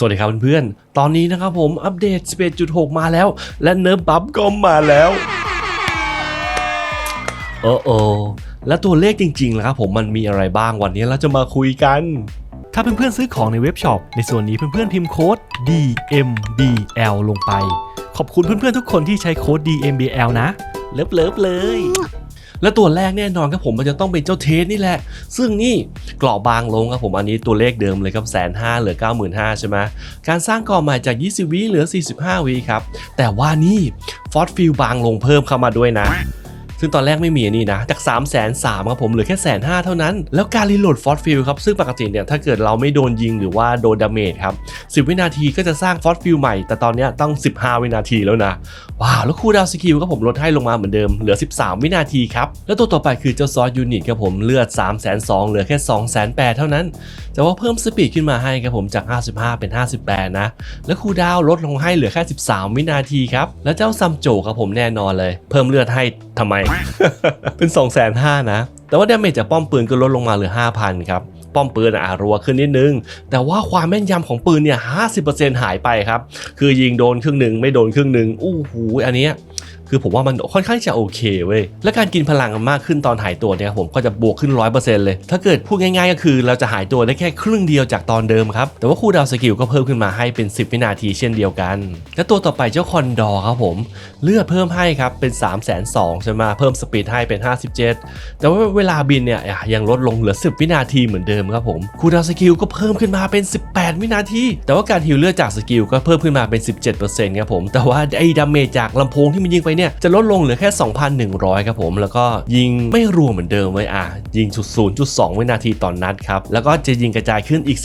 สวัสดีครับเพื่อนๆ ตอนนี้นะครับผมอัปเดต 11.6 มาแล้ว และเนิร์ฟบัฟก็มาแล้ว โอ้โอและตัวเลขจริงๆแล้วครับผมมันมีอะไรบ้างวันนี้เราจะมาคุยกัน ถ้าเพื่อนๆซื้อของในเว็บช็อป ในส่วนนี้เพื่อนๆพิมพ์โค้ด DMBL ลงไป ขอบคุณเพื่อนๆทุกคนที่ใช้โค้ด DMBL นะ เลิฟเลิฟๆเลย และตัวแรกแน่นอนครับผมมันจะต้องเป็นเจ้าเทสนี่แหละ ซึ่งนี่กรอบบางลงครับผมอันนี้ตัวเลขเดิมเลยครับแสนห้าเหลือ 95,000ใช่ไหมการสร้างกรอบใหม่จาก 20วิเหลือ 45วิครับแต่ว่านี่ฟอสฟิลบางลงเพิ่มเข้ามาด้วยนะ ซึ่งตอนแรกไม่มีนี่นะ จาก 3 3 0 0 0ครับผมเหลือแค่แสนห้าเท่านั้น แล้วการรีโหลดฟอสฟิลครับ ซึ่งปกติเนี่ยถ้าเกิดเราไม่โดนยิงหรือว่าโดนดาเมจครับ10วินาทีก็จะสร้างฟอสฟิลใหม่ แต่ตอนนี้ต้อง 15 วินาทีแล้วนะว้าวแล้วคูดาวสกิลก็ผมลดให้ลงมาเหมือนเดิมเหลือ 13 วินาทีครับแล้วตัวต่อไปคือเจ้าซอสยูนิตครับผมเลือด 3 2 0 0 0เหลือแค่ 2 8 0 0 0เท่านั้น แต่ว่าเพิ่มสปีดขึ้นมาให้ครับผมจาก 55 เป็น 58 นะ แล้วคูดาวลดลงให้เหลือแค่ 13 วินาทีครับแล้วเจ้าซัมโจครับผมแน่นอนเลย เพิ่มเลือดให้ทำไมเป็น2องแสนห้านะ แต่ว่าดาเมจจากป้อมปืนก็ลดลงมาเหลือ 5,000 ครับ ป้อมปืนอะรัวขึ้นนิดนึง แต่ว่าความแม่นยำของปืนเนี่ยห้าหายไปครับ คือยิงโดนครึ่งหนึ่งไม่โดนครึ่งหนึ่งอู้หูอันนี้ คือผมว่ามันค่อนข้างจะโอเคเว้ย และการกินพลังมากขึ้นตอนหายตัวเนี่ยผมก็จะบวกขึ้น 100%เลย ถ้าเกิดพูดง่ายๆ ก็คือเราจะหายตัวได้แค่ครึ่งเดียวจากตอนเดิมครับ แต่ว่าคูลดาวสกิลก็เพิ่มขึ้นมาให้เป็น 10 วินาทีเช่นเดียวกัน และตัวต่อไปเจ้าคอนดอร์ครับผม เลือดเพิ่มให้ครับเป็น3 2 0 0 0ใช่ไหมเพิ่มสปีดให้เป็น 57 แต่ว่าเวลาบินเนี่ยยังลดลงเหลือ 10 วินาทีเหมือนเดิมครับผมคูลดาวสกิลก็เพิ่มขึ้นมาเป็น 18 วินาที แต่ว่าการฮิลเลือดจากสกิลก็เพิ่มขึ้นมาเป็น 17%ครับผมแต่ว่าไอ้ดาเมจจากลำโพงที่มันยิงไปเนี่ยจะลดลงเหลือแค่ 2,100 ครับผม แล้วก็ยิงไม่รวมเหมือนเดิมไว้อะ ยิงจุด0.2 วินาทีต่อนนัดครับ แล้วก็จะยิงกระจายขึ้นอีก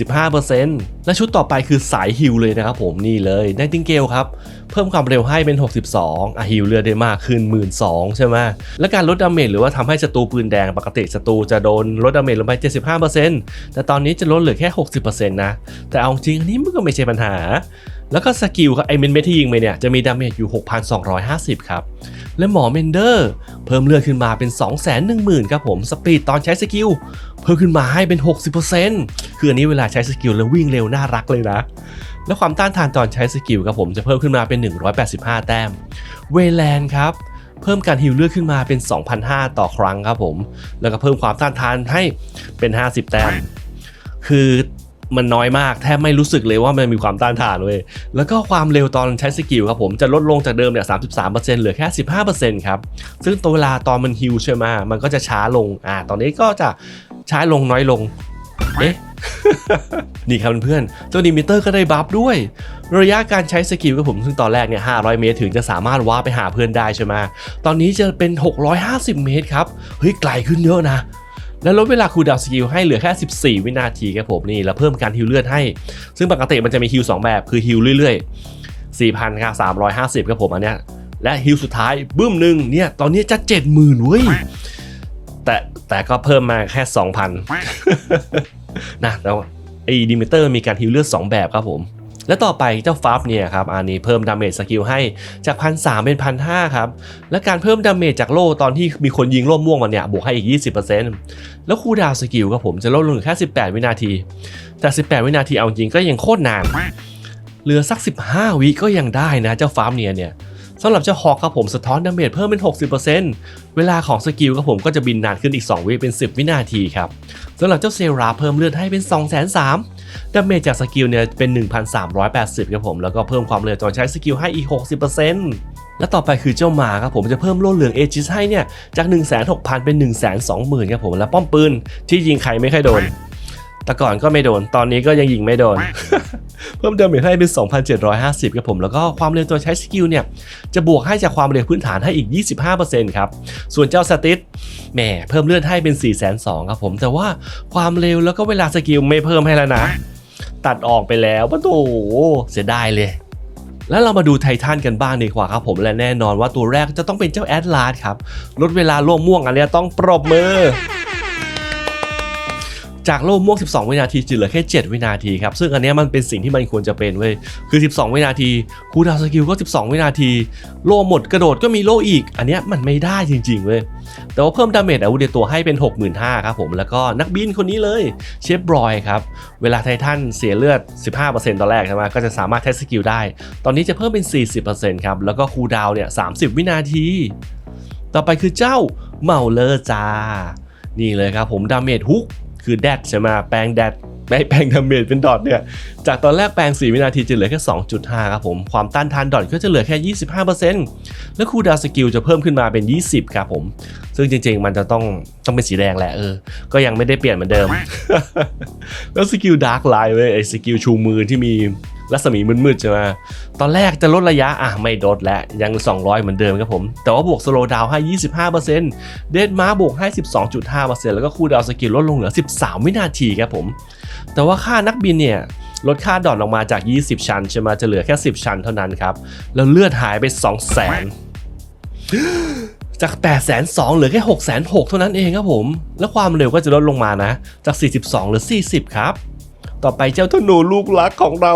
15%และชุดต่อไปคือสายฮิลเลยนะครับผมนี่เลยไนติงเกลครับ เพิ่มความเร็วให้เป็น 62อะฮิลเลือดได้มากขึ้น 12,000ใช่ไหมและการลดดาเมจหรือว่าทำให้ศัตรูปืนแดงปกติศัตรูจะโดนลดดาเมจลงไป 75%แต่ตอนนี้จะลดเหลือแค่ 60%นะแต่เอาจริงอันนี้มันก็ไม่ใช่ปัญหา แล้วก็สกิลครับไอเมนเมทที่ยิงไปเนี่ยจะมีดาเมจอยู่ 6,250 ครับ และหมอเมนเดอร์ เพิ่มเลือดขึ้นมาเป็น 210,000ครับผมสปีดตอนใช้สกิลเพิ่มขึ้นมาให้เป็น 60%คืออันนี้เวลาใช้สกิลแล้ววิ่งเร็วน่ารักเลยนะ และความต้านทานตอนใช้สกิลครับผมจะเพิ่มขึ้นมาเป็น 185 แต้ม เวแลนครับเพิ่มการฮิลเลือดขึ้นมาเป็น 2,500 ต่อครั้งครับผม แล้วก็เพิ่มความต้านทานให้เป็น 50 แต้ม คือ มันน้อยมากแทบไม่รู้สึกเลยว่ามันมีความต้านทานเว้ยแล้วก็ความเร็วตอนใช้สกิลครับผมจะลดลงจากเดิมเนี่ย33%เหลือแค่ 15%ครับซึ่งตัวเวลาตอนมันฮิลใช่ไหมมันก็จะช้าลงอ่าตอนนี้ก็จะช้าลงน้อยลงเอ๊ะนี่ครับเพื่อนตัวดิมิเตอร์ก็ได้บัฟด้วย ระยะการใช้สกิลกับผมซึ่งตอนแรกเนี่ย500 เมตรถึงจะสามารถว้าไปหาเพื่อนได้ใช่ไหมตอนนี้จะเป็น 650 เมตรครับ เฮ้ยไกลขึ้นเยอะนะ แล้วลดเวลาคูลดาวน์สกิลให้เหลือแค่ 14 วินาทีครับผมนี่แล้วเพิ่มการฮิลเลือดให้ ซึ่งปกติมันจะมีฮิล2แบบคือฮิลเรื่อยๆ 4,000ครับ350ครับผมอันเนี้ยและฮิลสุดท้ายบึ้มหนึ่งเนี่ยตอนนี้จะ 70,000เว้ยแต่แต่ก็เพิ่มมาแค่ 2,000นะแล้วไอ้ดิมิเตอร์มีการฮิลเลือด2แบบครับผม และต่อไปเจ้าฟับเนี่ยครับอันนี้เพิ่มดาเมจสกิลให้จากพันสเป็นพันห้าครับ และการเพิ่มดาเมจจากโล่ตอนที่มีคนยิงโล่ม่วงมันเนี่ยบวกให้อีก 20%แล้วคูดาวสกิลครับผมจะลดลงเหลือแค่ 18 วินาที แต่ 18 วินาทีเอาจริงก็ยังโคตรนานเหลือสัก 15 วิก็ยังได้นะเจ้าฟาร์มเนี่ยเนี่ย สำหรับเจ้าฮอกครับผมสะท้อนดาเมจเพิ่มเป็น 60%เวลาของสกิลครับผมก็จะบินนานขึ้นอีก 2 วิเป็น 10 วินาทีครับสำหรับเจ้าเซราเพิ่มเลือดให้เป็น2 3 0 0 0ดาเมจจากสกิลเนี่ยเป็น 1,380ครับผมแล้วก็เพิ่มความเร็วตอนใช้สกิลให้อีก 60%และต่อไปคือเจ้าหมาครับผมจะเพิ่มโล่เหลืองเอจิสให้เนี่ยจาก 1 6 0 0 0 เป็น 120,000ครับผมและป้อมปืนที่ยิงใครไม่ค่อยโดน แต่ก่อนก็ไม่โดน ตอนนี้ก็ยังยิงไม่โดน เพิ่มดาเมจให้เป็น 2,750ครับผม แล้วก็ความเร็วตัวใช้สกิลเนี่ย จะบวกให้จากความเร็วพื้นฐานให้อีก 25%ครับ ส่วนเจ้าสติสแหมเพิ่มเลือดให้เป็น 4 2 0 0 0ครับผม แต่ว่าความเร็วแล้วก็เวลาสกิลไม่เพิ่มให้แล้วนะ ตัดออกไปแล้วปะโถเสียดายเลยแล้วเรามาดูไททันกันบ้างดีกว่าครับผมและแน่นอนว่าตัวแรกจะต้องเป็นเจ้าแอดลาสครับลดเวลาล่วงม่วงอันนี้ต้องปรบมือ จากโล่ม่วง 12 วินาทีจะเหลือแค่ 7 วินาทีครับ ซึ่งอันนี้มันเป็นสิ่งที่มันควรจะเป็นเว้ย คือ 12 วินาทีคูดาวสกิลก็ 12 วินาที โล่หมดกระโดดก็มีโล่อีก อันนี้มันไม่ได้จริงๆเว้ย แต่ว่าเพิ่มดาเมจอาวุธในตัวให้เป็น 65,000ครับผม แล้วก็นักบินคนนี้เลยเชฟบรอยครับ เวลาไททันเสียเลือด 15%ตอนแรกใช่ไหมก็จะสามารถใช้สกิลได้ ตอนนี้จะเพิ่มเป็น 40%ครับ แล้วก็คูดาวเนี่ย 30 วินาที ต่อไปคือเจ้าเมาเลอร์จ้า นี่เลยครับผมดาเมจฮุก คือแดดใช่ไหมแปลงแดดไม่แปลงดาเมจเป็นดอทเนี่ย จากตอนแรกแปลง 4 วินาทีจะเหลือแค่ 2.5 ครับผม ความต้านทานดอทก็จะเหลือแค่ 25%แล้วคูดาวสกิลจะเพิ่มขึ้นมาเป็น 20 ครับผม ซึ่งจริงๆ มันจะต้องต้องเป็นสีแดงแหละเออ ก็ยังไม่ได้เปลี่ยนเหมือนเดิม แล้วสกิลดาร์กไลน์เว้ยไอสกิลชูมือที่มี รัศมีมืดๆใช่ไหมตอนแรกจะลดระยะอะไม่ลดแล้วยัง 200 เหมือนเดิมครับผม แต่ว่าบวกสโลดาวให้ 25%เดดมาบวกให้ 12.5%แล้วก็คูลดาวสกิลลดลงเหลือ 13 วินาทีครับผม แต่ว่าค่านักบินเนี่ยลดค่าดอทลงมาจาก 20 ชั้นใช่ไหมจะเหลือแค่ 10 ชั้นเท่านั้นครับแล้วเลือดหายไป 2 0 0 0 0 0จาก8 2 0 0 0เหลือแค่ 6 6 0 0 0เท่านั้นเองครับผม แล้วความเร็วก็จะลดลงมานะ จาก 42เหลือ 40 ครับ ต่อไปเจ้าธนูลูกรักของเรา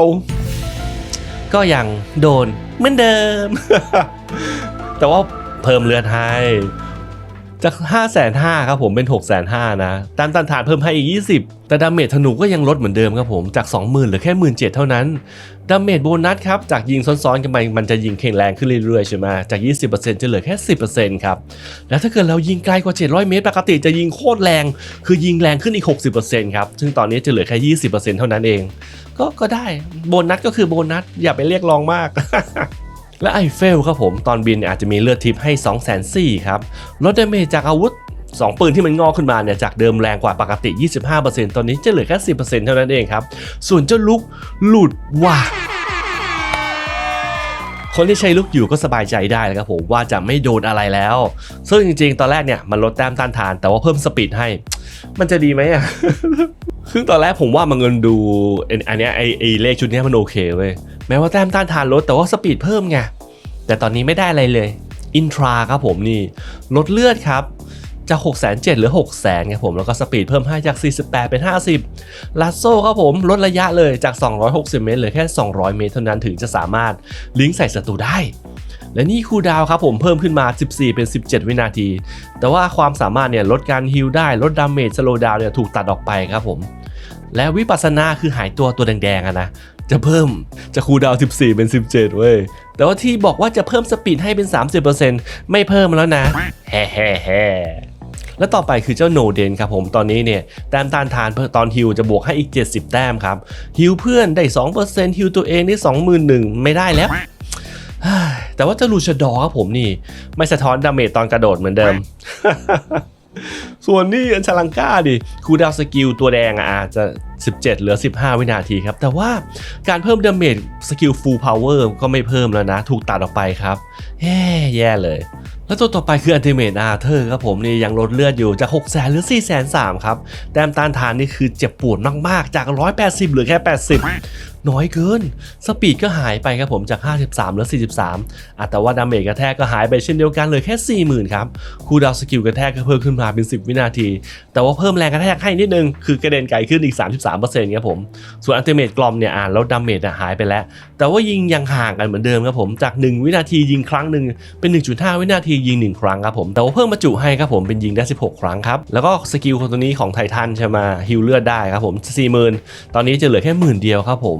ก็ยังโดนเหมือนเดิม แต่ว่าเพิ่มเลือดให้จาก5 5 0 0 0ครับผมเป็น 6 5 0 0 0นะตามตันฐานเพิ่มให้อีก 20 แต่ดาเมจธนูก็ยังลดเหมือนเดิมครับผมจาก 20,000เหลือแค่ 17,000 เท่านั้นดาเมจโบนัสครับจากยิงซ้อนๆกันไปมันจะยิงแข็งแรงขึ้นเรื่อยๆใช่ไหมจาก 20%จะเหลือแค่ 10%ครับแล้วถ้าเกิดเรายิงไกลกว่า 700 เมตรปกติจะยิงโคตรแรง คือยิงแรงขึ้นอีก 60%ครับซึ่งตอนนี้จะเหลือแค่ 20%เท่านั้นเอง ก็ก็ได้โบนัสก็คือโบนัสอย่าไปเรียกร้องมาก และไอเฟลครับผมตอนบินอาจจะมีเลือดทิพย์ให้ 2 4 0 0 0ครับลดดาเมจจากอาวุธ2ปืนที่มันงอกขึ้นมาเนี่ยจากเดิมแรงกว่าปกติ 25%ตอนนี้จะเหลือแค่ 10%เท่านั้นเองครับ ส่วนเจ้าลุกหลุดว่ะ คนที่ใช้ลุกอยู่ก็สบายใจได้แล้วครับผมว่าจะไม่โดนอะไรแล้ว ซึ่งจริงๆ ตอนแรกเนี่ยมันลดแต้มต้านทาน แต่ว่าเพิ่มสปีดให้ มันจะดีไหมอะซึ่งตอนแรกผมว่ามันเงินดูไอ้อันเนี้ยไอไอเลขชุดเนี้ยมันโอเคเว้ยแม้ว่าแต้มต้านทานลดแต่ว่าสปีดเพิ่มไงแต่ตอนนี้ไม่ได้อะไรเลยอินทราครับผมนี่ลดเลือดครับ จาก 6 7 0 0 0 หรือ 6 0 0 0 0ครับผม แล้วก็สปีดเพิ่มให้จาก 48 เป็น 50ลาโซ่ครับผมลดระยะเลยจาก 260 เมตรเหลือแค่ 200 เมตรเท่านั้นถึงจะสามารถลิงก์ใส่ศัตรูได้ และนี่คูดาวครับผมเพิ่มขึ้นมา 14 เป็น 17 วินาที แต่ว่าความสามารถเนี่ยลดการฮิลได้ลดดาเมจสโลดาวเนี่ยถูกตัดออกไปครับผม และวิปัสสนาคือหายตัวตัวแดงๆนะจะเพิ่มจะคูดาว 14 เป็น 17 เว้ย แต่ว่าที่บอกว่าจะเพิ่มสปีดให้เป็น 30%ไม่เพิ่มแล้วนะ แฮ่แฮ่แฮ่ และต่อไปคือเจ้าโนเดนครับผมตอนนี้เนี่ยแต้มต้านทานตอนฮิวจะบวกให้อีก 70 แต้มครับฮิวเพื่อนได้ 2%ฮิวตัวเองได้21,000ไม่ได้แล้วแต่ว่าเจ้าลูชดอครับผมนี่ ไม่สะท้อนดาเมจตอนกระโดดเหมือนเดิม ส่วนนี่อันชลังก้าดิคูดาวสกิลตัวแดงอะอาจจะ 17 เหลือ 15 วินาทีครับ แต่ว่าการเพิ่มดาเมจสกิลฟูลพาวเวอร์ก็ไม่เพิ่มแล้วนะ ถูกตัดออกไปครับแย่เลย แล้วตัวต่อไปคืออันติเมตอาเธอร์ครับผมนี่ยังลดเลือดอยู่จาก6 0 0 0 0หรือ 4 0 0 0 0 ครับ แต้มต้านทานนี่คือเจ็บปวดมาก ๆ จาก 180 หรือแค่ 80 น้อยเกิน สปีดก็หายไปครับผมจาก 53เหลือ 43อะแต่ว่าดาเมจกระแทกก็หายไปเช่นเดียวกันเลยแค่ 40,000 ครับ คูดาวสกิลกระแทกก็เพิ่มขึ้นมาเป็น 10 วินาที แต่ว่าเพิ่มแรงกระแทกให้นิดนึง คือกระเด็นไกลขึ้นอีก 33%ครับผม ส่วนอัลติเมทกลอมเนี่ยอ่านแล้วดาเมจหายไปแล้ว แต่ว่ายิงยังห่างกันเหมือนเดิมครับผมจาก 1 วินาทียิงครั้งหนึ่งเป็น 1.5 วินาทียิง 1 ครั้งครับผมแต่ว่าเพิ่มมาจุให้ครับผมเป็นยิงได้ 16 ครั้งครับแล้วก็สกิลของตัวนี้ของไททันใช่ไหมฮิลเลือดได้ครับผม40,000 ตอนนี้จะเหลือแค่หมื่นเดียวครับผม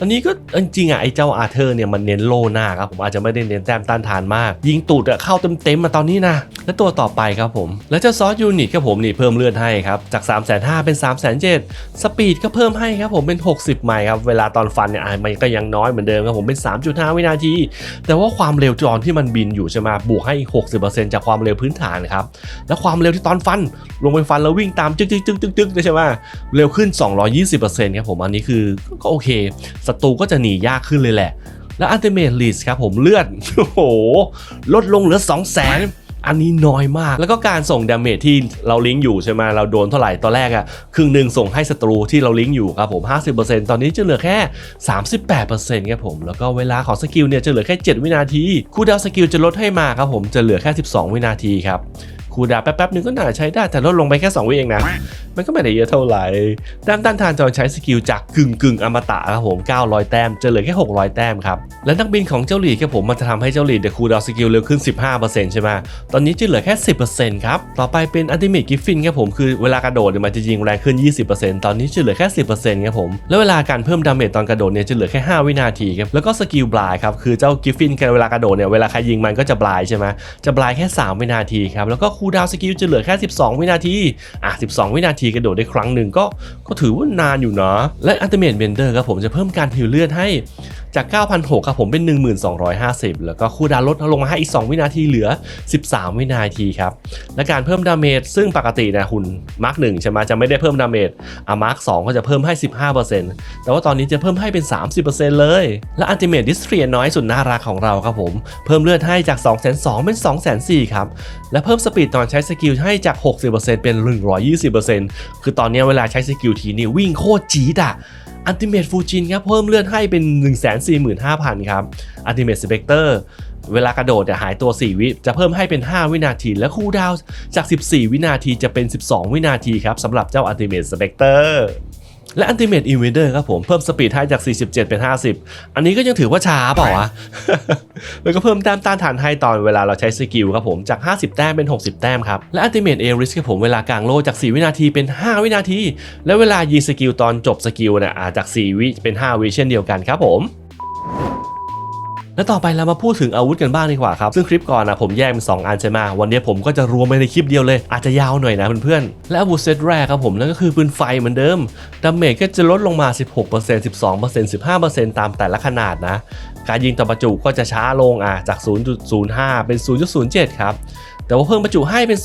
อันนี้ก็จริงอะไอ้เจ้าอาเธอร์เนี่ยมันเน้นโลหน้าครับผมอาจจะไม่ได้เน้นแต้มต้านทานมาก ยิงตูดเข้าเต็มๆมาตอนนี้นะและตัวต่อไปครับผม แล้วเจ้าซอสยูนิตครับผมนี่เพิ่มเลือดให้ครับจาก 3 5 0 0 0เป็น 3 7 0 0 0สปีดก็เพิ่มให้ครับผมเป็น 60 ไมล์ครับเวลาตอนฟันเนี่ยมันก็ยังน้อยเหมือนเดิมครับผมเป็น 3.5 วินาที แต่ว่าความเร็วตอนที่มันบินอยู่ใช่ไหมบวกให้อีก 60%จากความเร็วพื้นฐานครับแล้วความเร็วที่ตอนฟันลงไปฟันแล้ววิ่งตามจึ๊กจึ๊กจึ๊กจึ๊กจึ๊กใช่ไหมเร็วขึ้น 220%ครับผมอันนี้คือก็โอเคศัตรูก็จะหนียากขึ้นเลยแหละ แล้วอัลติเมทลิสครับผมเลือด โอ้โห ลดลงเหลือ 2 0 0 0 0 0อันนี้น้อยมาก แล้วก็การส่งดาเมจที่เราลิงก์อยู่ใช่ไหมเราโดนเท่าไหร่ตอนแรกอะครึ่งหนึ่งส่งให้ศัตรูที่เราลิงก์อยู่ครับผม 50%ตอนนี้จะเหลือแค่ 38%ครับผม แล้วก็เวลาของสกิลเนี่ยจะเหลือแค่ 7 วินาที คูลดาวสกิลจะลดให้มาครับผม จะเหลือแค่ 12 วินาทีครับ คูดาแป๊บๆนึงก็น่าใช้ได้แต่ลดลงไปแค่2วิเองนะ มันก็ไม่ได้เยอะเท่าไหร่ด้านต้านทานจอใช้สกิลจากกึ่งกึ่งอมตะครับผม 900 แต้มจะเหลือแค่ 600 แต้มครับ และนักบินของเจ้าหลีครับผมมันจะทำให้เจ้าหลีเดคูดาสกิลเร็วขึ้น 15%ใช่ไหมตอนนี้จะเหลือแค่ 10%ครับต่อไปเป็นอัลติเมทกิฟฟินครับผมคือเวลากระโดดมันจะยิงแรงขึ้น 20%ตอนนี้จะเหลือแค่ 10%ครับผมแล้วเวลาการเพิ่มดาเมจตอนกระโดดเนี่ยจะเหลือแค่ 5 วินาทีครับแล้วก็สกิลบลายครับคือเจ้ากิฟฟินเวลากระโดดเนี่ยเวลาใครยิงมันก็จะบลายใช่ไหมจะบลายแค่ 3 วินาทีครับแล้วก็คูลดาวสกิลจะเหลือแค่ 12 วินาที อะ 12 วินาทีกระโดดได้ครั้งหนึ่งก็ก็ถือว่านานอยู่นะ และอัลติเมทเบนเดอร์ครับผมจะเพิ่มการฮิวเลือดให้ จาก 9,600ครับผมเป็น 1250 แล้วก็คูลดาวน์ลดลงมาให้อีก 2 วินาทีเหลือ 13 วินาทีครับ และการเพิ่มดาเมจซึ่งปกตินะคุณมาร์กหนึ่งใช่ไหมจะไม่ได้เพิ่มดาเมจอะมาร์กสก็จะเพิ่มให้ 15%แต่ว่าตอนนี้จะเพิ่มให้เป็น 30%เลย และอัลติเมทดิสเทรียน้อยสุดน่ารักของเราครับผมเพิ่มเลือดให้จาก 2,200เป็น 2,400ครับและเพิ่มสปีดตอนใช้สกิลให้จาก 60%เป็น 120%คือตอนนี้เวลาใช้สกิลทีนี่วิ่งโคตรจี๊ดอะ อัลติเมทฟูจินครับเพิ่มเลือดให้เป็น 145,000 ครับอัลติเมทสเปกเตอร์เวลากระโดดจะหายตัว 4 วิ จะเพิ่มให้เป็น 5 วินาที และคูลดาวจาก 14 วินาทีจะเป็น 12 วินาทีครับสำหรับเจ้าอัลติเมทสเปกเตอร์ และอัลติเมทอินเวเดอร์ครับผม เพิ่มสปีดให้จาก 47 เป็น 50 อันนี้ก็ยังถือว่าช้าเปล่าวะ แล้วก็เพิ่มแต้มต้านทานให้ตอนเวลาเราใช้สกิลครับผม จาก 50 แต้มเป็น 60 แต้มครับ และอัลติเมทเอริสครับผม เวลากลางโลจาก 4 วินาทีเป็น 5 วินาที และเวลายิงสกิลตอนจบสกิลเนี่ยอ่าจาก 4 วิเป็น 5 วิเช่นเดียวกันครับผม แล้วต่อไปเรามาพูดถึงอาวุธกันบ้างดีกว่าครับซึ่งคลิปก่อนนะผมแยกเป็น2อันใช่ไหมวันนี้ผมก็จะรวมไปในคลิปเดียวเลย อาจจะยาวหน่อยนะเพื่อนๆและอาวุธเซตแรกครับผมนั่นก็คือปืนไฟเหมือนเดิมดาเมจก็จะลดลงมา 16% 12% 15%ตามแต่ละขนาดนะ การยิงต่อประจุก็จะช้าลงอะจาก 0.05 เป็น 0.07 ครับแต่ว่าเพิ่มประจุให้เป็น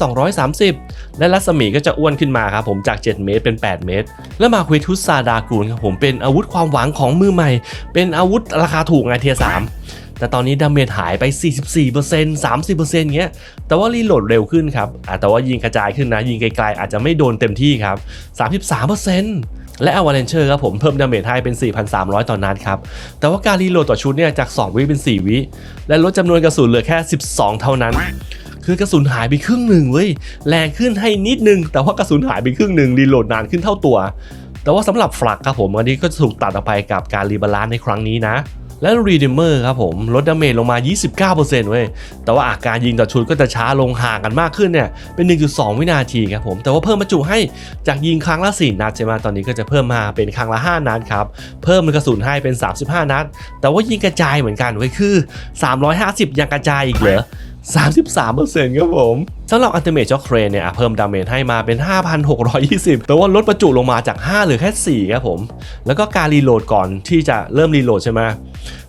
230 และรัศมีก็จะอ้วนขึ้นมาครับผมจาก 7 เมตรเป็น 8 เมตร และมาควิทุสซาดากูลครับผมเป็นอาวุธความหวังของมือใหม่ เป็นอาวุธราคาถูกไงเทียร์3 แต่ตอนนี้ดาเมจหายไป 44% 30%เงี้ย แต่ว่ารีโหลดเร็วขึ้นครับอะแต่ว่ายิงกระจายขึ้นนะ ยิงไกลๆอาจจะไม่โดนเต็มที่ครับ 33%และอวาเลนเชอร์ครับผมเพิ่มดาเมจให้เป็น 4,300 ต่อนัดครับ แต่ว่าการรีโหลดต่อชุดเนี่ยจาก 2 วิเป็น 4 วิ และลดจำนวนกระสุนเหลือแค่ 12 เท่านั้น คือกระสุนหายไปครึ่งหนึ่งเว้ย แรงขึ้นให้นิดนึง แต่ว่ากระสุนหายไปครึ่งหนึ่งรีโหลดนานขึ้นเท่าตัว แต่ว่าสำหรับฟลักครับผมอันนี้ก็จะถูกตัดออกไปกับการรีบาลานซ์ในครั้งนี้นะ และ Redeemer ครับผมลดดาเมจลงมา 29%เว้ย แต่ว่าอาการยิงต่อชุดก็จะช้าลงห่างกันมากขึ้นเนี่ย เป็น 1.2 วินาทีครับผม แต่ว่าเพิ่มประจุให้จากยิงครั้งละ 4 นัดใช่ไหมตอนนี้ก็จะเพิ่มมาเป็นครั้งละ 5 นัดครับ เพิ่มกระสุนให้เป็น 35 นัด แต่ว่ายิงกระจายเหมือนกันเว้ยคือ 350 ยังกระจายอีกเหรอ 33%ครับผมสำหรับอัลติเมทจ็อกเครนเนี่ยเพิ่มดาเมจให้มาเป็น 5,620 แต่ว่าลดประจุลงมาจาก5เหลือแค่ 4 ครับผม แล้วก็การรีโหลดก่อนที่จะเริ่มรีโหลดใช่ไหม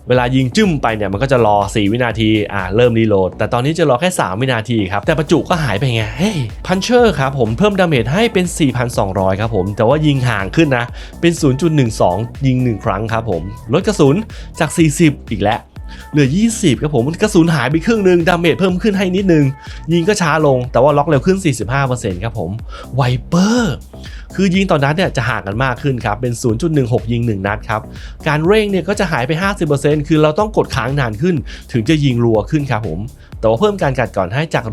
เวลายิงจึ้มไปเนี่ยมันก็จะรอ 4 วินาที อ่าเริ่มรีโหลด แต่ตอนนี้จะรอแค่ 3 วินาทีครับ แต่ประจุก็หายไปไง เฮ้ยพันเชอร์ครับผมเพิ่มดาเมจให้เป็น 4,200 ครับผม แต่ว่ายิงห่างขึ้นนะ เป็น 0.12 ยิง 1 ครั้งครับผม ลดกระสุนจาก 40 อีกแล้ว เหลือ 20ครับผมกระสุนหายไปครึ่งหนึ่งดาเมจเพิ่มขึ้นให้นิดนึง ยิงก็ช้าลงแต่ว่าล็อกเร็วขึ้น 45%ครับผมไวเปอร์คือยิงต่อนนัดเนี่ยจะห่างกันมากขึ้นครับ เป็น 0.16 ยิง 1 นัดครับ การเร่งเนี่ยก็จะหายไป 50%คือเราต้องกดค้างนานขึ้น ถึงจะยิงรัวขึ้นครับผม แต่ว่าเพิ่มการกัดก่อนให้จาก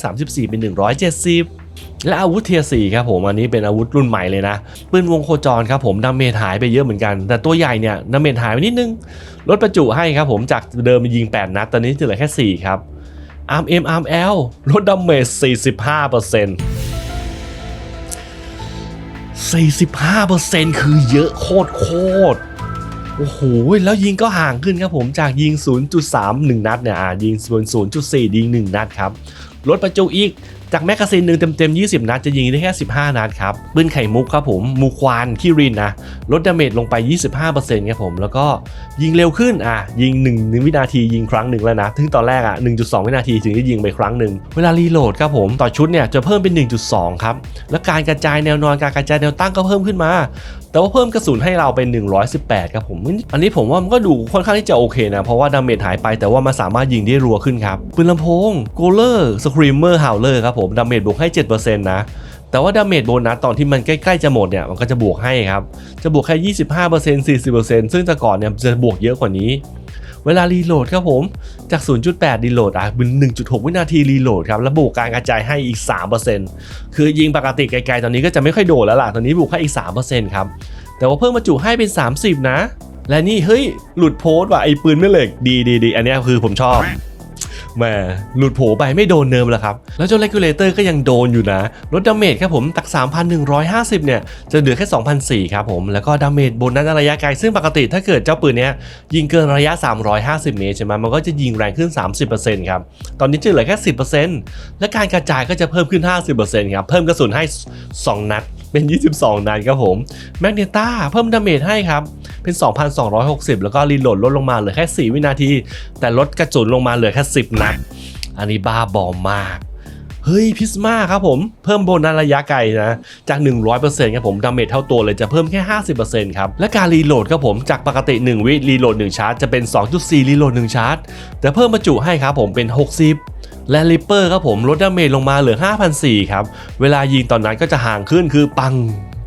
134 เป็น 170และอาวุธเทียสี่ครับผมอันนี้เป็นอาวุธรุ่นใหม่เลยนะปืนวงโคจรครับผมดาเมจหายไปเยอะเหมือนกัน แต่ตัวใหญ่เนี่ยดาเมจหายไปนิดนึงลดประจุให้ครับผมจากเดิมยิง 8 นัดตอนนี้จะเหลือแค่ 4 ครับอาร์มเอ็มอาร์มแอลลดดาเมจ45% 45%คือเยอะโคตรโคตรโอ้โหแล้วยิงก็ห่างขึ้นครับผมจากยิง 0.3 1 นัดเนี่ยยิงส่วน0.4ยิง1นัดครับลดประจุอีก จากแมกกาซีนหนึ่งเต็มๆ 20 นัดจะยิงได้แค่ 15 นัดครับปืนไข่มุกครับผมมูควานคิรินนะลดดาเมจลงไป 25%ครับผมแล้วก็ยิงเร็วขึ้นอะยิง 1 1 วินาทียิงครั้งหนึ่งแล้วนะถึงตอนแรกอะ 1.2 วินาทีถึงจะยิงไปครั้งหนึ่งเวลารีโหลดครับผมต่อชุดเนี่ยจะเพิ่มเป็น 1.2 ครับแล้วการกระจายแนวนอนการกระจายแนวตั้งก็เพิ่มขึ้นมา แต่ว่าเพิ่มกระสุนให้เราเป็น 118 ครับผม อันนี้ผมว่ามันก็ดูค่อนข้างที่จะโอเคนะ เพราะว่าดาเมจหายไปแต่ว่ามันสามารถยิงได้รัวขึ้นครับปืนลำโพงโกลเลอร์สครีมเมอร์ฮาวเลอร์ครับผมดาเมจบวกให้ 7%นะแต่ว่าดาเมจโบนัสตอนที่มันใกล้ๆจะหมดเนี่ยมันก็จะบวกให้ครับ จะบวกแค่ 25% 40%ซึ่งแต่ก่อนเนี่ยจะบวกเยอะกว่านี้ เวลารีโหลดครับผม จาก 0.8 รีโหลดอะเป็น1.6 วินาทีรีโหลดครับระบุการกระจายให้อีก 3%คือยิงปกติไกลๆ ตอนนี้ก็จะไม่ค่อยโดดแล้วล่ะ ตอนนี้บวกให้อีก 3%ครับ แต่ว่าเพิ่มบรรจุให้เป็น 30 นะ และนี่เฮ้ย หลุดโพสต์ว่ะไอ้ปืนไม่เหล็กดีดีดีอันนี้คือผมชอบ แหมหลุดโผไปไม่โดนเนิมแล้วครับ แล้วเจ้าเลกูเลเตอร์ก็ยังโดนอยู่นะลดดาเมจครับผมจาก3,150 เนี่ย จะเหลือแค่2,004ครับผม แล้วก็ดาเมจบนนั้นระยะไกล ซึ่งปกติถ้าเกิดเจ้าปืนเนี้ยยิงเกินระยะ 350 เมตรใช่ไหมมันก็จะยิงแรงขึ้น 30%ครับ ตอนนี้จะเหลือแค่ 10%และการกระจายก็จะเพิ่มขึ้น 50%ครับเพิ่มกระสุนให้ 2 นัด เป็น 22 นัดครับผมแมกเนต้าเพิ่มดาเมจให้ครับเป็น 2,260 แล้วก็รีโหลดลดลงมาเหลือแค่ 4 วินาที แต่ลดกระสุนลงมาเหลือแค่ 10 นัด อันนี้บ้าบอมมากเฮ้ยพิสมาครับผมเพิ่มโบนัสระยะไกลนะจาก 100%ครับผมดาเมจเท่าตัวเลยจะเพิ่มแค่ 50%ครับและการรีโหลดครับผมจากปกติ 1 วิรีโหลด 1 ชาร์จจะเป็น 2.4 รีโหลด 1 ชาร์จ แต่เพิ่มบรรจุให้ครับผมเป็น 60 และริปเปอร์ครับผมลดดาเมจลงมาเหลือ5,400ครับเวลายิงตอนนั้นก็จะห่างขึ้นคือปัง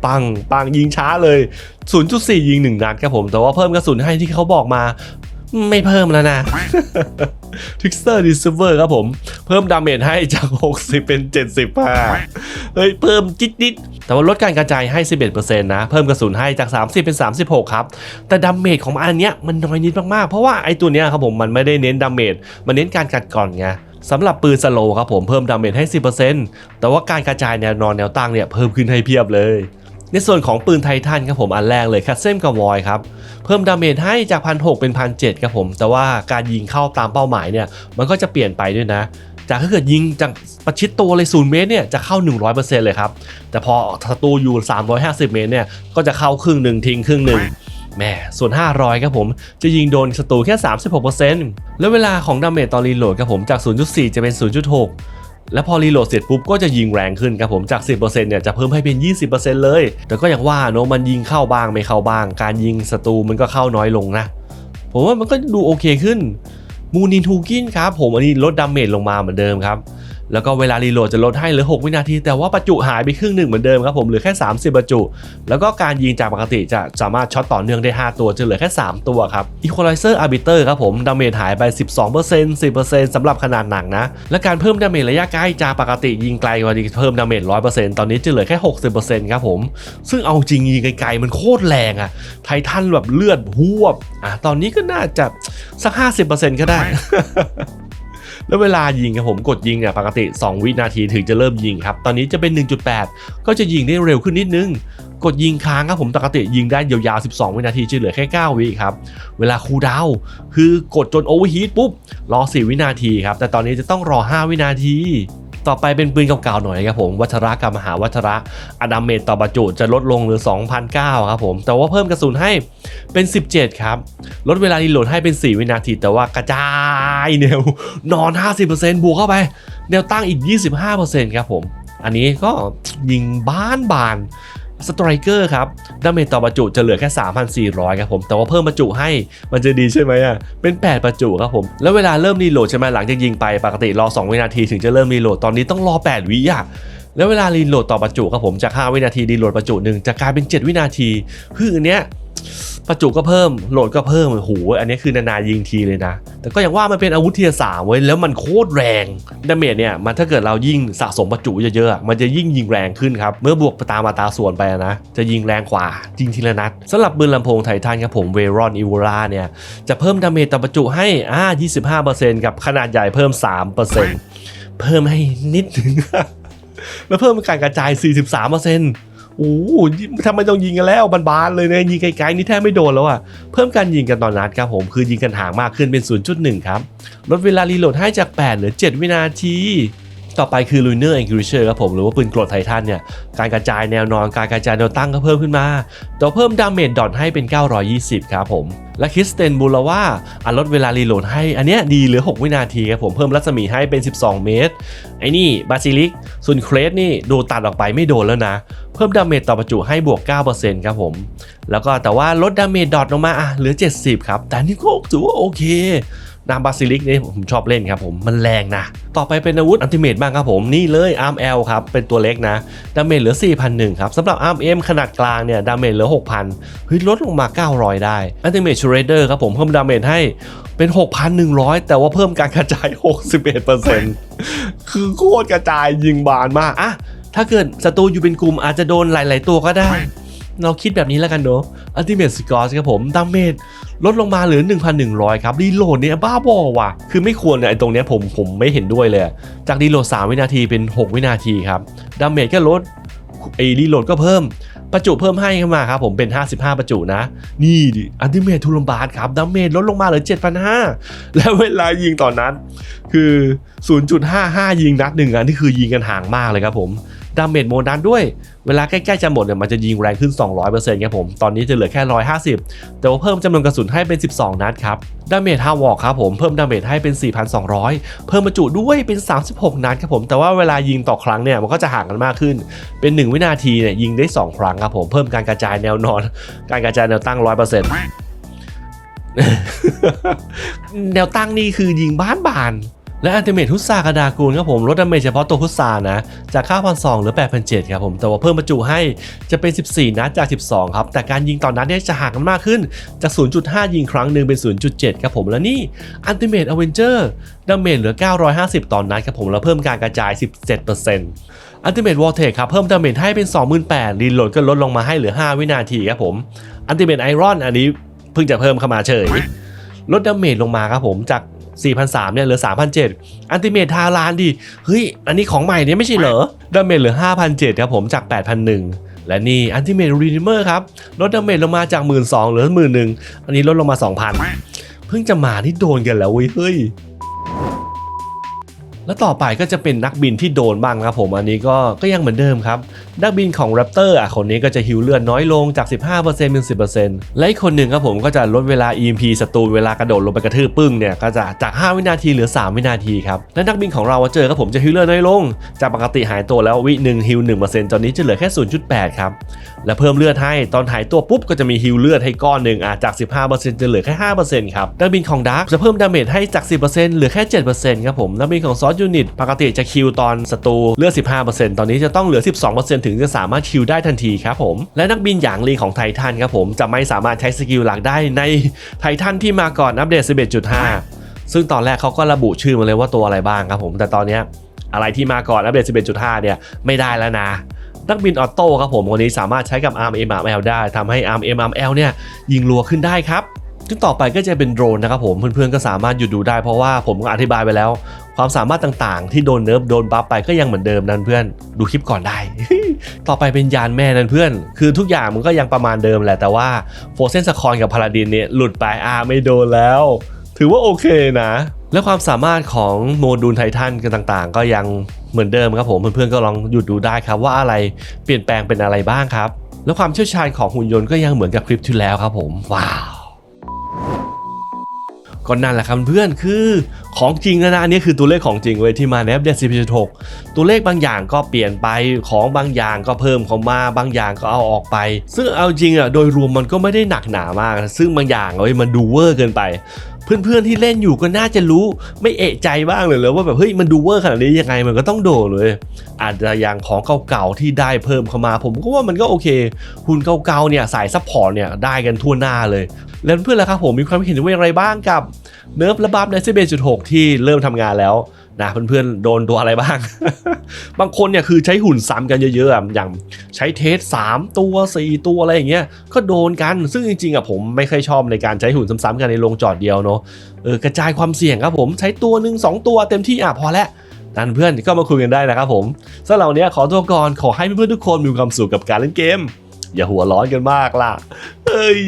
ปังปังยิงช้าเลย 0.4 ยิง 1 นัดครับผม แต่ว่าเพิ่มกระสุนให้ที่เขาบอกมาไม่เพิ่มแล้วนะทิกเซอร์ดิสเวอร์ครับผม เพิ่มดาเมจให้จาก 60 เป็น 75เฮ้ย เพิ่มจิดนิด แต่ว่าลดการกระจายให้ 11%นะ เพิ่มกระสุนให้จาก 30 เป็น 36 ครับ แต่ดาเมจของอันเนี้ยมันน้อยนิดมาก ๆ เพราะว่าไอ้ตัวเนี้ยครับผมมันไม่ได้เน้นดาเมจมันเน้นการกัดก่อนไง สำหรับปืนสโลครับผมเพิ่มดาเมจให้ 10%แต่ว่าการกระจายแนวนอนแนวตั้งเนี่ยเพิ่มขึ้นให้เพียบเลย ในส่วนของปืนไททันครับผมอันแรกเลยแคสเซมกับวอยครับเพิ่มดาเมจให้จากพันหเป็นพันเครับผม แต่ว่าการยิงเข้าตามเป้าหมายเนี่ยมันก็จะเปลี่ยนไปด้วยนะ จากถ้าเกิดยิงจากประชิดตัวเลยศูนย์เมตรเนี่ยจะเข้า 100%เลยครับแต่พอศัตรูอยู่ 350 เมตรเนี่ยก็จะเข้าครึ่งหนึ่งทิ้งครึ่งหนึ่ง แม่ส่วน 500 ครับผม จะยิงโดนศัตรูแค่ 36%แล้วเวลาของดาเมจตอนรีโหลดครับผมจาก 0.4 จะเป็น 0.6 แล้วพอรีโหลดเสร็จปุ๊บก็จะยิงแรงขึ้นครับผมจาก 10%เนี่ยจะเพิ่มให้เป็น 20%เลย แต่ก็อย่างว่าเนอะมันยิงเข้าบ้างไม่เข้าบ้าง การยิงศัตรูมันก็เข้าน้อยลงนะ ผมว่ามันก็ดูโอเคขึ้นมูนินทูกินครับผมอันนี้ลดดาเมจลงมาเหมือนเดิมครับ แล้วก็เวลารีโหลดจะลดให้เหลือ 6 วินาที แต่ว่าประจุหายไปครึ่งหนึ่งเหมือนเดิมครับผมเหลือแค่ 30 ประจุ แล้วก็การยิงจากปกติจะสามารถช็อตต่อเนื่องได้ 5 ตัวจะเหลือแค่ 3 ตัวครับ Equalizer Arbiter ครับผมดาเมจหายไป 12% 10%สำหรับขนาดหนักนะ และการเพิ่มดาเมจระยะใกล้จากปกติยิงไกลกว่านี้เพิ่มดาเมจ100%ตอนนี้จะเหลือแค่ 60%ครับผมซึ่งเอาจริงยิงไกลๆมันโคตรแรงอะไททันแบบเลือดหวบอะตอนนี้ก็น่าจะสัก 50%ก็ได้ แล้วเวลายิงครับผมกดยิงเนี่ยปกติ 2 วินาทีถึงจะเริ่มยิงครับ ตอนนี้จะเป็น 1.8 ก็จะยิงได้เร็วขึ้นนิดนึง กดยิงค้างครับผมปกติยิงได้ยาวๆ 12 วินาทีจะเหลือแค่ 9 วิครับ เวลาคูลดาวคือกดจนโอเวอร์ฮีทปุ๊บรอ 4 วินาทีครับ แต่ตอนนี้จะต้องรอ 5 วินาที ต่อไปเป็นปืนเก่าๆหน่อยครับผมวัชระกับมหาวัชระอดัมเมตต่อบรรจุจะลดลงเหลือ2,009ครับผม แต่ว่าเพิ่มกระสุนให้เป็น 17 ครับ ลดเวลารีโหลดให้เป็น 4 วินาที แต่ว่ากระจายแนวนอน 50%บวกเข้าไป แนวตั้งอีก 25%ครับผม อันนี้ก็ยิงบ้านบาน สไตรเกอร์ครับดาเมจต่อบรรจุจะเหลือแค่ 3,400 ครับผม แต่ว่าเพิ่มบรรจุให้มันจะดีใช่ไหมอะ เป็น 8 บรรจุครับผม แล้วเวลาเริ่มรีโหลดใช่ไหมหลังจากยิงไปปกติรอ 2 วินาทีถึงจะเริ่มรีโหลด ตอนนี้ต้องรอ 8 วิอะ แล้วเวลารีโหลดต่อบรรจุครับผมจาก 5 วินาทีรีโหลดบรรจุหนึ่งจะกลายเป็น 7 วินาทีคืออันเนี้ยประจุก็เพิ่มโหลดก็เพิ่มโอ้โหอันนี้คือนานๆยิงทีเลยนะ แต่ก็อย่างว่ามันเป็นอาวุธเทียสามเว้ยแล้วมันโคตรแรงดาเมจเนี่ยมันถ้าเกิดเรายิ่งสะสมประจุเยอะๆมันจะยิ่งยิงแรงขึ้นครับ เมื่อบวกตามมาตาส่วนไปนะ จะยิงแรงกว่ายิงทีละนัดสำหรับปืนลำโพงไททันครับผมเวรอนอีวราเนี่ยจะเพิ่มดาเมจต่อประจุให้อ่า25%กับขนาดใหญ่เพิ่ม 3%เพิ่มให้นิดนึง แล้วเพิ่มการกระจาย 43%โอ้โหทำไมต้องยิงกันแล้วบานๆเลยเนี่ยยิงไกลๆนี่แทบไม่โดนแล้วอะเพิ่มการยิงกันตอนนัดครับผม คือยิงกันห่างมากขึ้นเป็น 0.1 ครับ ลดเวลารีโหลดให้จาก 8 เหลือ 7 วินาที ต่อไปคือ Lunar e n g r i s h e r ครับผมหรือว่าปืนกรดไททันเนี่ยการกระจายแนวนอนการกระจายแนวตั้งก็เพิ่มขึ้นมาต่เพิ่มดาเมจดอทให้เป็น 920 ครับผม และคริสเตนบูลาว่าอะลดเวลารีโหลดให้ อันเนี้ยดีเหลือ 6 วินาทีครับผมเพิ่มรัศมีให้เป็น 12 เมตร ไอ้นี่บาซิลิกส่วนเครสนี่ดนตัดออกไปไม่โดนแล้วนะ เพิ่มดาเมจต่อประจุให้บวก 9%ครับผม แล้วก็แต่ว่าลดดาเมจดอทลงมาอะเหลือ 70 ครับ แต่นี่ก็ถือว่าโอเค นามบาซิลิกนี่ผมชอบเล่นครับผมมันแรงนะ ต่อไปเป็นอาวุธอันติเมตบ้างครับผมนี่เลยอาร์มเอลครับ เป็นตัวเล็กนะดาเมจเหลือ 4,001ครับสำหรับอาร์มเอ็มขนาดกลางเนี่ยดาเมจเหลือ 6,000เฮ้ยลดลงมา 900 ได้อันติเมตชูเรเดอร์ครับผมเพิ่มดาเมจให้เป็น 6,100 แต่ว่าเพิ่มการกระจาย 61%คือโคตรกระจายยิงบานมากอะถ้าเกิดศัตรูอยู่เป็นกลุ่มอาจจะโดนหลาย ๆ ตัวก็ได้ เราคิดแบบนี้แล้วกันเนอะอัลติเม e สกอร์ครับผมดาเมจลดลงมาเหลือ 1,100 ครับรีโหลดเนี่ยบ้าบอว่ะ คือไม่ควรเนี่ยไอ้ตรงเนี้ยผมผมไม่เห็นด้วยเลย จากรีโหลด 3 วินาทีเป็น 6 วินาทีครับดาเมจก็ลดไอ้รีโหลดก็เพิ่มประจุเพิ่มให้ขึ้นมาครับผมเป็น 55 ประจุนะ นี่ดิอัลติเมททูลมบาร์ครับดาเมจลดลงมาเหลือ 7,500 แล้วเวลายิงตอนนัดคือ 0.55 ยิงนัดหนึ่งอะนี่คือยิงกันห่างมากเลยครับผม ดาเมจโมดันด้วย เวลาใกล้ ๆ จะหมดเนี่ยมันจะยิงแรงขึ้น 200%ครับผม ตอนนี้จะเหลือแค่ 150 แต่ว่าเพิ่มจำนวนกระสุนให้เป็น 12 นัดครับ ดาเมจฮาวอกครับผม เพิ่มดาเมจให้เป็น 4,200 เพิ่มบรรจุด้วยเป็น 36 นัดครับผม แต่ว่าเวลายิงต่อครั้งเนี่ยมันก็จะห่างกันมากขึ้น เป็น 1 วินาทีเนี่ยยิงได้ 2 ครั้งครับผม เพิ่มการกระจายแนวนอน การกระจายแนวตั้ง 100%แนวตั้งนี่คือยิงบ้านบาน และอันติเมทฮุสซากระดากูลครับผมลดดาเมจเฉพาะตัวฮุสซานะ จาก9,200เหลือ8,700ครับผม แต่ว่าเพิ่มบรรจุให้จะเป็น 14 นัดจาก 12 ครับ แต่การยิงต่อนนัดเนี่ยจะห่างกันมากขึ้นจาก 0.5 ยิงครั้งหนึ่งเป็น 0.7 ครับผมแล้วนี่อันติเมทอเวนเจอร์ดาเมจเหลือ 950 ต่อนนัดครับผมแล้วเพิ่มการกระจาย 17%อันติเมทวอลเทคครับเพิ่มดาเมจให้เป็น 28,000รีโหลดก็ลดลงมาให้เหลือ 5 วินาทีครับผมอันติเมทไอรอนอันนี้เพิ่งจะเพิ่มเข้ามาเฉยลดดาเมจลงมาครับผมจาก 4,300เนี่ยเหลือ3,700อันติเมททารานดิ เฮ้ย อันนี้ของใหม่เนี่ยไม่ใช่เหรอดาเมจเหลือ5,700ครับผมจาก 8,001 และนี่อันติเมทรีดิเมอร์ครับ ลดดาเมจลงมาจาก 12,000เหลือ 11,000อันนี้ลดลงมา 2,000 เพิ่งจะมาที่โดนกันแล้วเว้ยเฮ้ยแล้วต่อไปก็จะเป็นนักบินที่โดนบ้างครับผมอันนี้ก็ก็ยังเหมือนเดิมครับ นักบินของ Raptor อะคนนี้ก็จะฮิวเลือดน้อยลงจาก 15%เป็น 10%และอีกคนหนึ่งครับผมก็จะลดเวลา EMP ศัตรูเวลากระโดดลงไปกระทืบปึ้งเนี่ยก็จะจาก 5 วินาทีเหลือ 3 วินาทีครับและนักบินของเราเจอครับผมจะฮิวเลือดน้อยลง จากปกติหายตัวแล้ววิหนึ่งฮิว1%ตอนนี้จะเหลือแค่0.8ครับ และเพิ่มเลือดให้ตอนหายตัวปุ๊บก็จะมีฮิลเลือดให้ก้อนหนึ่งอะจาก15%จะเหลือแค่5%ครับนักบินของดาร์กจะเพิ่มดาเมจให้จาก10%เหลือแค่7%ครับผมนักบินของซอสยูนิตปกติจะคิวตอนศัตรูเลือด15%ตอนนี้จะต้องเหลือ12%ถึงจะสามารถคิวได้ทันทีครับผมและนักบินหยางลีของไททันครับผมจะไม่สามารถใช้สกิลหลักได้ในไททันที่มาก่อนอัปเดต 11.5 ซึ่งตอนแรกเขาก็ระบุชื่อมาเลยว่าตัวอะไรบ้างครับผมแต่ตอนนี้อะไรที่มาก่อนอัปเดต 11.5 เนี่ยไม่ได้แล้วนะนักบินออโต้ครับผมคนนี้สามารถใช้กับ ARM MRL ได้ทำให้ ARM MRL เนี่ยยิงรัวขึ้นได้ครับซึ่งต่อไปก็จะเป็นโดรนนะครับผมเพื่อนๆก็สามารถหยุดดูได้เพราะว่าผมก็อธิบายไปแล้ว ความสามารถต่างๆ ที่โดนเนิร์ฟโดนบัฟไปก็ยังเหมือนเดิมนั่นเพื่อนดูคลิปก่อนได้ ต่อไปเป็นยานแม่นั่นเพื่อน คือทุกอย่างมันก็ยังประมาณเดิมแหละ แต่ว่าโฟเซนสคอนกับพาราดินเนี่ยหลุดไปอ่าไม่โดนแล้ว ถือว่าโอเคนะ และความสามารถของโมดูลไททันกันต่างๆ ก็ยังเหมือนเดิมครับผมเพื่อนๆก็ลองหยุดดูได้ครับว่าอะไรเปลี่ยนแปลงเป็นอะไรบ้างครับ และความเชี่ยวชาญของหุ่นยนต์ก็ยังเหมือนกับคลิปที่แล้วครับผมว้าว ก็นั่นแหละครับเพื่อนคือของจริงนะนะอันนี้คือตัวเลขของจริงเว้ยที่มาในอัปเดต10.6 ตัวเลขบางอย่างก็เปลี่ยนไปของบางอย่างก็เพิ่มเข้ามาบางอย่างก็เอาออกไป ซึ่งเอาจริงอะโดยรวมมันก็ไม่ได้หนักหนามากนะซึ่งบางอย่างเว้ยมันดูเวอร์เกินไป เพื่อนๆที่เล่นอยู่ก็น่าจะรู้ไม่เอะใจบ้างเลยเหรอว่าแบบเฮ้ยมันดูเวอร์ขนาดนี้ยังไงมันก็ต้องโดนเลย อาจจะอย่างของเก่าๆที่ได้เพิ่มเข้ามา ผมก็ว่ามันก็โอเค หุ่นเก่าๆเนี่ยสายซัพพอร์ตเนี่ยได้กันทั่วหน้าเลย แล้วเพื่อนๆล่ะครับผมมีความเห็นว่าอย่างไรบ้างกับเนิร์ฟระบับใน11.6 ที่เริ่มทำงานแล้ว นะเพื่อนๆโดนตัวอะไรบ้าง บางคนเนี่ยคือใช้หุ่นซ้ำกันเยอะๆอย่างใช้เทส 3 ตัว 4 ตัวอะไรอย่างเงี้ยก็โดนกันซึ่งจริงๆอะผมไม่ค่อยชอบในการใช้หุ่นซ้ำๆกันในโรงจอดเดียวเนาะเออกระจายความเสี่ยงครับผมใช้ตัวหนึ่งสองตัวเต็มที่อะพอแล้วนั่นเพื่อนก็มาคุยกันได้นะครับผมสำหรับวันนี้ขอตัวก่อนขอให้เพื่อนๆทุกคนมีความสุขกับการเล่นเกม อย่าหัวร้อนกันมากล่ะเฮ้ย